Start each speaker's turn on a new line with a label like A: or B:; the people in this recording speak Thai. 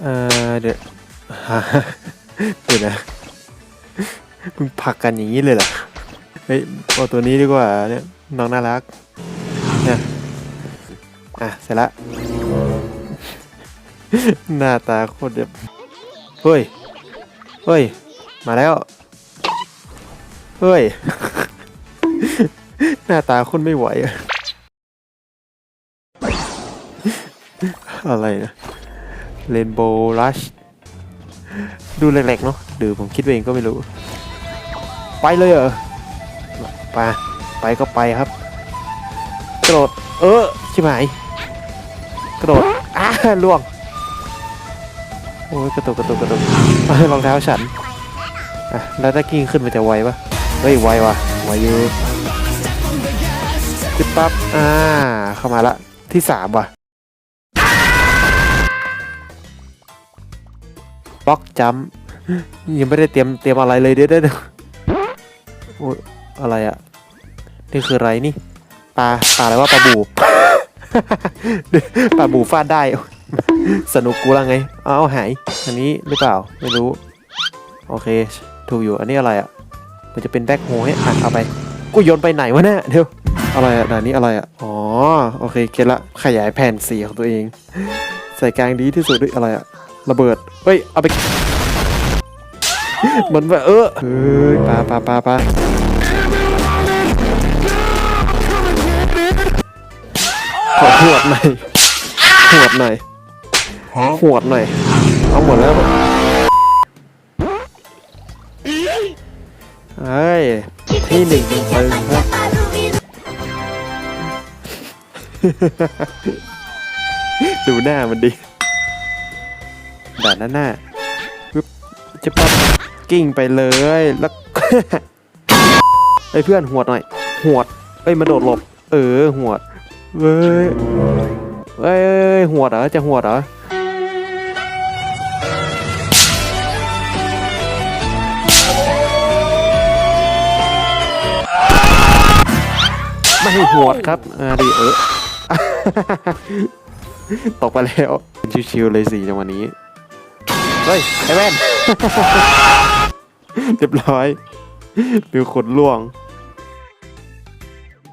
A: เออเดี๋ยวเดี๋ยวนะมึงผักกันอย่างนี้เลยเหรอ เฮ้ยเอาตัวนี้ดีกว่าเนี่ยน้องน่ารักเนี่ยอะ เสร็จละ หน้าตาโคตรแบบเฮ้ย เฮ้ย มาแล้ว เฮ้ย หน้าตาคนไม่ไหว อะอะไรนะ เรนโบว์รัชดูเล็กๆเนาะหรือผมคิดเองก็ไม่รู้ ไปเลยเหรอไปไปก็ไปครับ กระโดด เออชิบหาย กระโดดอ้าล่วง โอ้ยกระตุกกระตุกกระตุกรองเท้าฉันอะแล้วถ้ากิ้งขึ้นมันจะไวปะเฮ้ยไวว่ะไวอยู่ปึ๊บปั๊บอ่าเข้ามาละที่สามว่ะ บล็อกจัมยังไม่ได้เตรียมเตรียมอะไรเลยเดี๋ยวเดี๋ยวเดี๋ยวโอ้อะไรอะนี่คืออะไรนี่ปลาปลาอะไรว่าปลาบูปลาบูฟาดได้ สนุกกูละไงเอาหายอันนี้หรือเปล่าไม่รู้ โอเค ถูกอยู่อันนี้อะไรอะ มันจะเป็นแบ็คโฮให้อะเอาไป กูโยนไปไหนวะเนี่ยเดี๋ยวอะไรอะด่านนี้อะไรอะ อ๋อ โอเคเก็ตละขยายแผ่นสีของตัวเอง ใส่กลางดีที่สุดด้วยอะไรอะ ระเบิดเฮ้ย เอาไป เหมือนแบบเออเฮ้ยปลาปลาปลาปลาขอหวดหน่อยหวดหน่อยหวดหน่อย เอาหมดแล้วเฮ้ยที่หนึ่งเป็นตึงครับดูหน้ามันดิ ด่านหน้าหน้าปึ๊บจะปั๊บกิ้งไปเลยแล้วไอ้เพื่อนหวดหน่อย หวดเอ้ยมาโดดหลบ เออหวดเว้ยเอ้ยหวดเหรอจะหวดเหรอไม่หวดครับอ่าดีเออตกไปแล้ว ชิวๆเลยสิจังหวะนี้ เฮ้ยไอ้แว่น เรียบร้อยดูขนล่วง